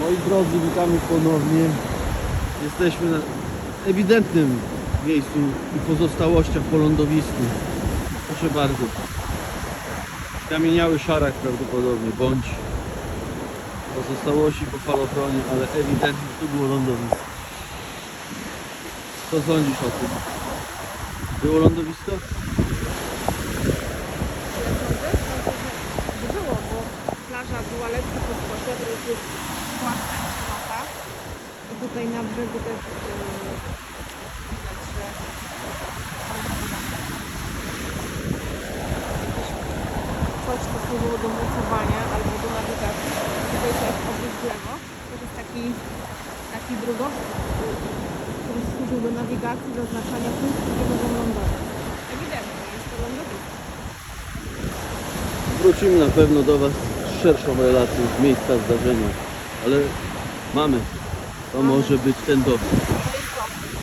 Moi drodzy, witamy ponownie. Jesteśmy na ewidentnym miejscu i pozostałościach po lądowisku. Proszę bardzo. Kamieniały szarak prawdopodobnie, bądź pozostałości po falochronie, ale ewidentnie tu było lądowisko. Co sądzisz o tym? Było lądowisko? Było, bo plaża była lekko pod I tutaj na brzegu też widać, że coś, co służyło do mocowania albo do nawigacji. Tutaj to jest obrót. To jest taki, taki drogowskaz, który służył do nawigacji, do oznaczania punktu, gdzie mogą lądować. Ewidentnie, jest to lądowisko. Wrócimy na pewno do Was z szerszą relacją z miejsca zdarzenia, ale mamy. To może być ten dowód.